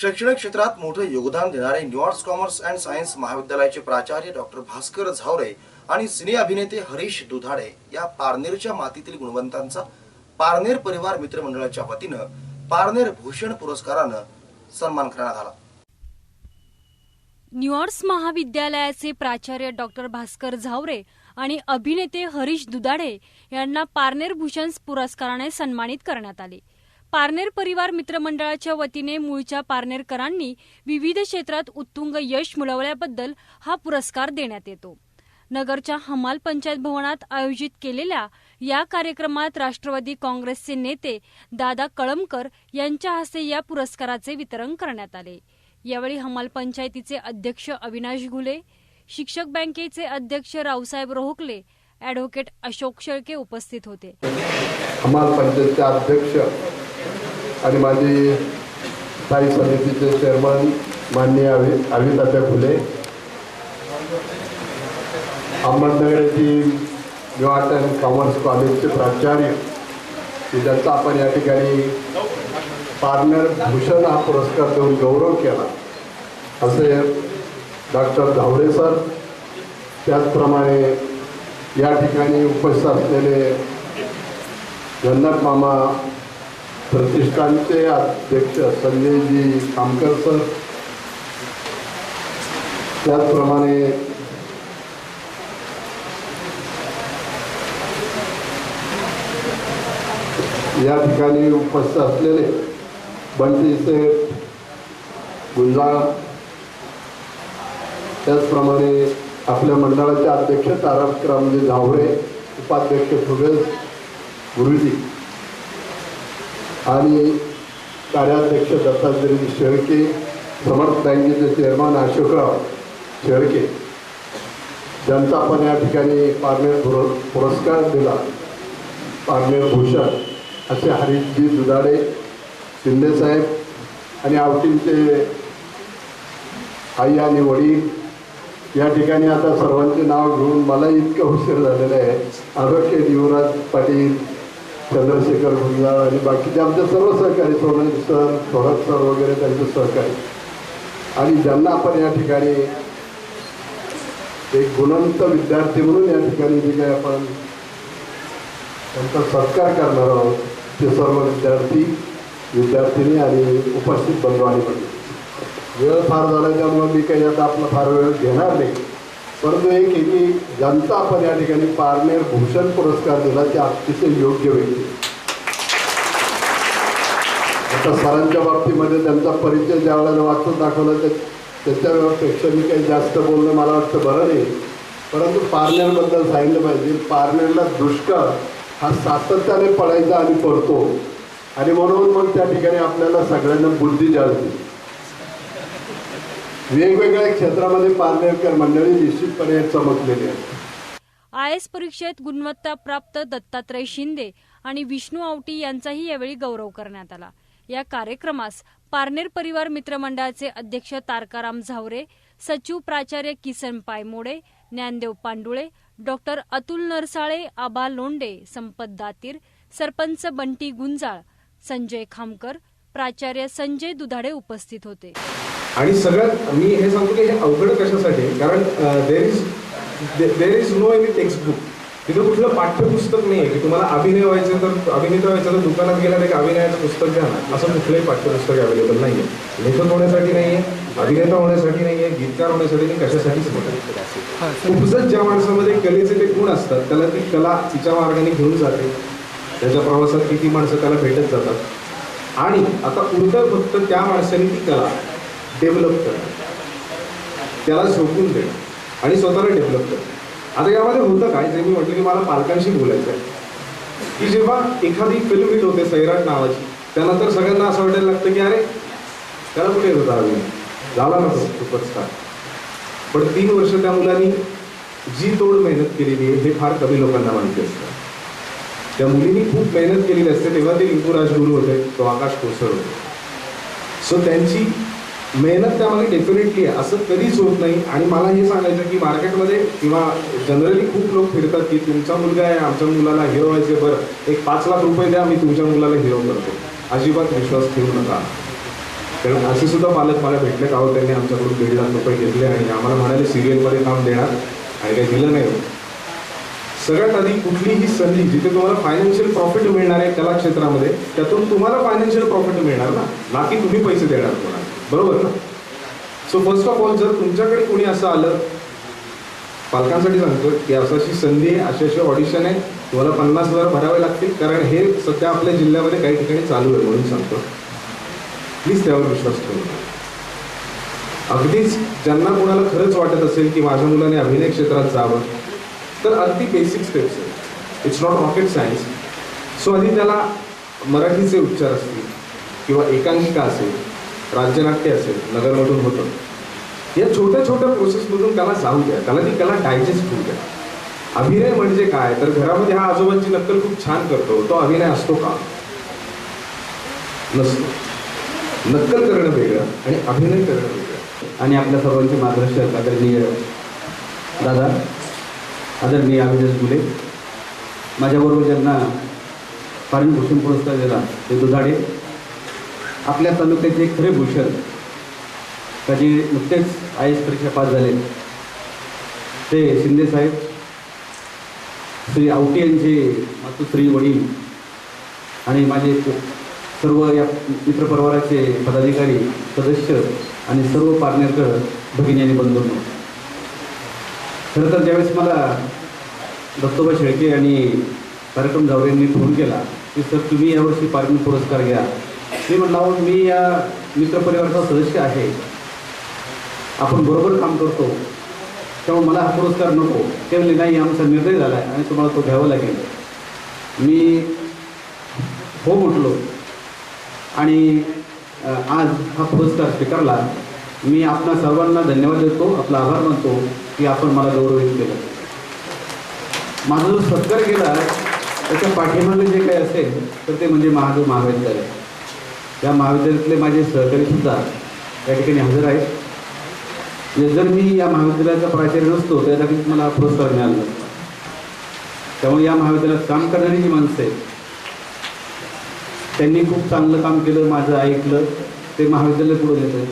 शैक्षणिक क्षेत्रात मोठं योगदान देणारे न्यूयॉर्क कॉमर्स अँड सायन्स महाविद्यालयाचे प्राचार्य डॉक्टर भास्कर झावरे आणि सिने अभिनेते हरीश दुधाडे या पारनेरच्या मातीतील गुणवंतांचा पारनेर परिवार मित्रमंडळाच्या वतीनं पारनेर भूषण पुरस्कारानं सन्मान करण्यात आला. न्यूयॉर्क महाविद्यालयाचे प्राचार्य डॉक्टर भास्कर झावरे आणि अभिनेते हरीश दुधाडे यांना पारनेर भूषण पुरस्काराने सन्मानित करण्यात आले. पारनेर परिवार मित्रमंडळाच्या वतीने मूळच्या पारनेरकरांनी विविध क्षेत्रात उत्तुंग यश मिळवल्याबद्दल हा पुरस्कार देण्यात येतो. नगरच्या हमाल पंचायत भवनात आयोजित केलेल्या या कार्यक्रमात राष्ट्रवादी काँग्रेसचे नेते दादा कळमकर यांच्या हस्ते या पुरस्काराचे वितरण करण्यात आले. यावेळी हमाल पंचायतीचे अध्यक्ष अविनाश घुले शिक्षक बँकेचे अध्यक्ष रावसाहेब रोहकले ॲडव्होकेट अशोक शेळके उपस्थित होते. हमाल पंचायतचे अध्यक्ष आणि माझे स्थायी समितीचे चेअरमन माननीय अभि अभितात्या फुले अहमदनगर येथील न्यू अँड कॉमर्स कॉलेजचे प्राचार्य की ज्यांचा आपण या ठिकाणी पार्टनर भूषण हा पुरस्कार देऊन गौरव केला असे डॉक्टर धावडे सर त्याचप्रमाणे या ठिकाणी उपस्थित असलेले जन्नत मामा प्रतिष्ठानचे अध्यक्ष संजयजी कामकर सर त्याचप्रमाणे या ठिकाणी उपस्थित असलेले बंटी सेठ गुंजाळ त्याचप्रमाणे आपल्या मंडळाचे अध्यक्ष तारकरामजी झावरे उपाध्यक्ष सुरेश गुरुजी. आणि कार्याध्यक्ष दत्तात्रय शेळके समर्थ बँकेचे चेअरमन अशोकराव शेळके ज्यांचा आपण या ठिकाणी पारनेर पुर पुरस्कार दिला. पारनेर भूषण असे हरीशजी दुधाडे शिंदेसाहेब आणि आवटींचे आई आणि वडील या ठिकाणी आता सर्वांचे नाव घेऊन मला इतकं उशीर झालेलं आहे. आरोग्य युवराज पाटील चंद्रशेखर गुंजाळ आणि बाकीचे आमचे सर्व सहकारी सोनल सर थोरात सर वगैरे त्यांचे सहकारी. आणि ज्यांना आपण या ठिकाणी एक गुणवंत विद्यार्थी म्हणून या ठिकाणी जे काही आपण त्यांचा सत्कार करणार आहोत ते सर्व विद्यार्थी विद्यार्थिनी आणि उपस्थित बंधू आणि वेळ फार झाला त्यामुळे मी काही आता आपला फार वेळ घेणार नाही. परंतु एक आहे की ज्यांचा आपण या ठिकाणी पारनेर भूषण पुरस्कार दिला ते अतिशय योग्य व्यक्ती. आता सरांच्या बाबतीमध्ये त्यांचा परिचय ज्या वेळेला वाचून दाखवला त्या त्याच्यापेक्षा मी काही जास्त बोलणं मला वाटतं बरं नाही. परंतु पारनेरबद्दल सांगितलं पाहिजे. पारनेरला दुष्काळ हा सातत्याने पडायचा आणि पडतो. आणि म्हणून मग त्या ठिकाणी आपल्याला सगळ्यांना बुद्धी जळते वेगवेगळ्या क्षेत्रामध्ये पारनेरकर मंडळी निश्चितपणे चमकलेली आहे आय एस परीक्षेत गुणवत्ता प्राप्त दत्तात्रय शिंदे आणि विष्णू आवटी यांचाही यावेळी गौरव करण्यात आला. या कार्यक्रमास पारनेर परिवार मित्रमंडळाचे अध्यक्ष तारकाराम झावरे सचिव प्राचार्य किसन पायमोडे ज्ञानदेव पांडुळे डॉक्टर अतुल नरसाळे आबा लोंडे संपत दातीर सरपंच बंटी गुंजाळ संजय खामकर प्राचार्य संजय दुधाडे उपस्थित होते. आणि सगळ्यात मी हे सांगतो की हे अवघड कशासाठी कारण there is there is no any text book तिथं कुठलं पाठ्यपुस्तक नाही आहे की तुम्हाला अभिनय व्हायचं तर अभिनेता व्हायचं तर दुकानात गेला एक अभिनयाचं पुस्तक घ्या ना. असं कुठलंही पाठ्यपुस्तक अवेलेबल नाही आहे लेखक होण्यासाठी नाही आहे अभिनेता होण्यासाठी नाही आहे गीतकार होण्यासाठी नाही कशासाठीच नाही. खूपच ज्या माणसामध्ये कलेचे ते गुण असतात त्याला ती कला तिच्या मार्गाने घेऊन जाते. त्याच्या प्रवासात किती माणसं त्याला भेटत जातात. आणि आता उलट फक्त त्या माणसाने ती कला डेव्हलप कर. त्याला झोपून देणं आणि स्वतःला डेव्हलप करणं आता यामध्ये होतं काय? जे मी म्हटलं की मला पालकांशी बोलायचं आहे की जेव्हा एखादी फिल्म हिट होते सैराट नावाची त्यानंतर सगळ्यांना असं वाटायला लागतं की अरे त्याला कुठे होता? अभिनय झाला ना तो सुपरस्टार पण तीन वर्ष त्या मुलांनी जी तोड मेहनत केलेली आहे हे फार कमी लोकांना माहिती असतं. त्या मुलींनी खूप मेहनत केलेली असते. तेव्हा ते लिंबू राजगुरू होते तो आकाश कोसळ होते. सो त्यांची मेहनत त्यामध्ये डेफिनेटली आहे. असं कधीच होत नाही. आणि मला हे सांगायचं की मार्केटमध्ये किंवा जनरली खूप लोक फिरतात की तुमचा मुलगा आहे आमच्या मुलाला हिरो व्हायचे बरं. एक पाच लाख रुपये द्या मी तुमच्या मुलाला हिरो करतो. अजिबात विश्वास ठेवू नका. कारण असे सुद्धा पालक मला भेटले अहो त्यांनी आमच्याकडून दीड लाख रुपये घेतले आणि आम्हाला म्हणाले सिरियलमध्ये काम देणार. आणि काही दिलं नाही. सगळ्यात आधी कुठलीही संधी जिथे तुम्हाला फायनान्शियल प्रॉफिट मिळणार आहे कला क्षेत्रामध्ये त्यातून तुम्हाला फायनान्शियल प्रॉफिट मिळणार ना. ना की तुम्ही पैसे देणार कोणाला. बरोबर ना? सो फर्स्ट ऑफ ऑल जर तुमच्याकडे कोणी असं आलं पालकांसाठी सांगतो की असं अशी संधी आहे अशी अशी ऑडिशन आहे तुम्हाला पन्नास हजार भरावे लागतील कारण हे सध्या आपल्या जिल्ह्यामध्ये काही ठिकाणी चालू आहे म्हणून सांगतो. प्लीज त्यावर विश्वास ठेवू. अगदीच ज्यांना कोणाला खरंच वाटत असेल की माझ्या मुलाने अभिनय क्षेत्रात जावं तर अगदी बेसिक स्टेप्स आहेत. It's not rocket science so आधी त्याला मराठीचे उच्चार असतील किंवा एकांकिका असेल राज्यनाट्य असेल नगरमधून होतं. या छोट्या छोट्या प्रोसेसमधून त्याला जाऊ द्या. त्याला ती कला डायजेस्ट होऊ द्या. अभिनय म्हणजे काय? तर घरामध्ये हा आजोबांची नक्कल खूप छान करतो. तो अभिनय असतो का? नसतो. नक्कल करणं वेगळं आणि अभिनय करणं वेगळं. आणि आपल्या सर्वांचे मार्गदर्शक आदरणीय दादा आदरणीय अभिजित बुले माझ्याबरोबर ज्यांना पारणभूषण पुरस्कार दिला ते दुधाडे आपल्या तालुक्याचे खरे भूषण जे नुकतेच आय एस परीक्षा पास झाले. ते शिंदेसाहेब श्री आवटे यांचे मातुश्री वडील आणि माझे सर्व या मित्रपरिवाराचे पदाधिकारी सदस्य आणि सर्व पार्टनरकडं भगिनी आणि बंधूंनो. खरं तर ज्यावेळेस मला दत्तोबा शेळके आणि कार्यक्रम जावरेंनी फोन केला की सर तुम्ही यावर्षी पार्टनर पुरस्कार घ्या. मी म्हणलं मी या मित्रपरिवाराचा सदस्य आहे. आपण बरोबर काम करतो. त्यामुळे मला हा पुरस्कार नको. ते म्हणले नाही आमचा निर्णय झाला आहे आणि तुम्हाला तो घ्यावा लागेल. मी हो म्हटलो. आणि आज हा पुरस्कार स्वीकारला. मी आपणा सर्वांना धन्यवाद देतो आपला आभार मानतो की आपण मला गौरवित केलं. माझा जो सत्कार केला त्याच्या पाठीमागे जे काही असेल तर ते म्हणजे महादेव महाविद्यालय. या महाविद्यालयातले माझे सहकारीसुद्धा त्या ठिकाणी हजर आहेत. जर मी या महाविद्यालयाचा प्राचार्य नसतो तर मला पुरस्कार मिळाला नसतो. त्यामुळे या महाविद्यालयात काम करणारी जी माणसं आहेत त्यांनी खूप चांगलं काम केलं माझं ऐकलं ते महाविद्यालय पुढे येतं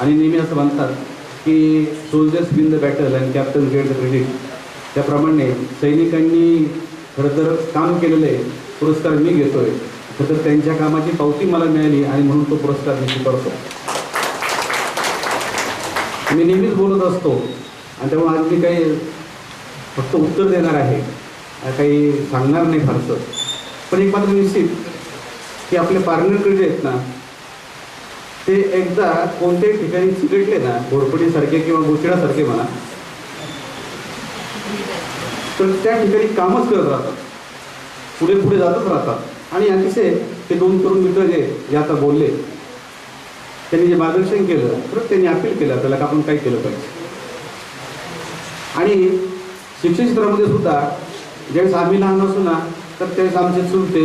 आणि नेहमी असं म्हणतात की soldiers win the battle and captain get the credit त्याप्रमाणे सैनिकांनी खरं तर काम केलेलं आहे पुरस्कार मी घेतो आहे तर त्यांच्या कामाची पावती मला मिळाली आणि म्हणून तो पुरस्कार मी स्वीकारतो. मी नेहमीच बोलत असतो आणि त्यामुळे आज मी काही फक्त उत्तर देणार आहे काही सांगणार नाही फारसं. पण एक मात्र निश्चित की आपले पार्टनरकडे जे आहेत ना ते एकदा कोणत्याही ठिकाणी चिकटले ना घोरपडीसारखे किंवा गोचिडासारखे म्हणा तर त्या ठिकाणी कामच करत राहतात. पुढे पुढे जातच राहतात. आणि अतिशय ते दोन तरुण मित्र जे जे आता बोलले त्यांनी जे मार्गदर्शन केलं परत त्यांनी अपील केलं त्याला का आपण काय केलं पाहिजे. आणि शिक्षण क्षेत्रामध्ये सुद्धा ज्यावेळेस आम्ही लहान असू ना तर त्यावेळेस आमचे चुलते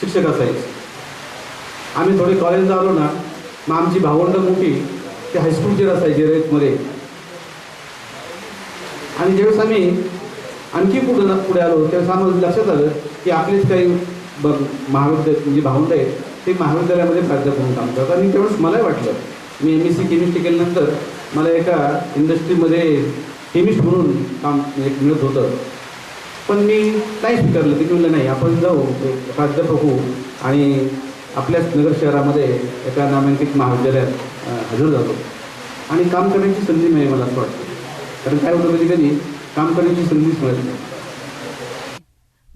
शिक्षक असायचे. आम्ही थोडे कॉलेजला आलो ना मग आमची भावंड मोठी ते हायस्कूलचे असायचे रेतमध्ये. आणि ज्यावेळेस आम्ही आणखी पुढे पुढे आलो त्यावेळेस आम्हाला लक्षात आलं की आपलेच काही ब महाविद्यालय म्हणजे भावंड आहेत ते महाविद्यालयामध्ये प्राध्यापक म्हणून काम करतात. आणि त्यावेळेस मलाही वाटलं मी एम एस सी केमिस्ट्री केल्यानंतर मला एका इंडस्ट्रीमध्ये केमिस्ट म्हणून काम एक मिळत होतं. पण मी नाही स्वीकारलं ते म्हणलं नाही आपण जाऊ प्राध्यापक होऊ आणि आपल्याच नगर शहरामध्ये एका नामांकित महाविद्यालयात हजर झालो आणि काम करण्याची संधी मिळेल मला असं वाटतं. कारण काय होतं कधी कधी काम करण्याची संधीच मिळत नाही.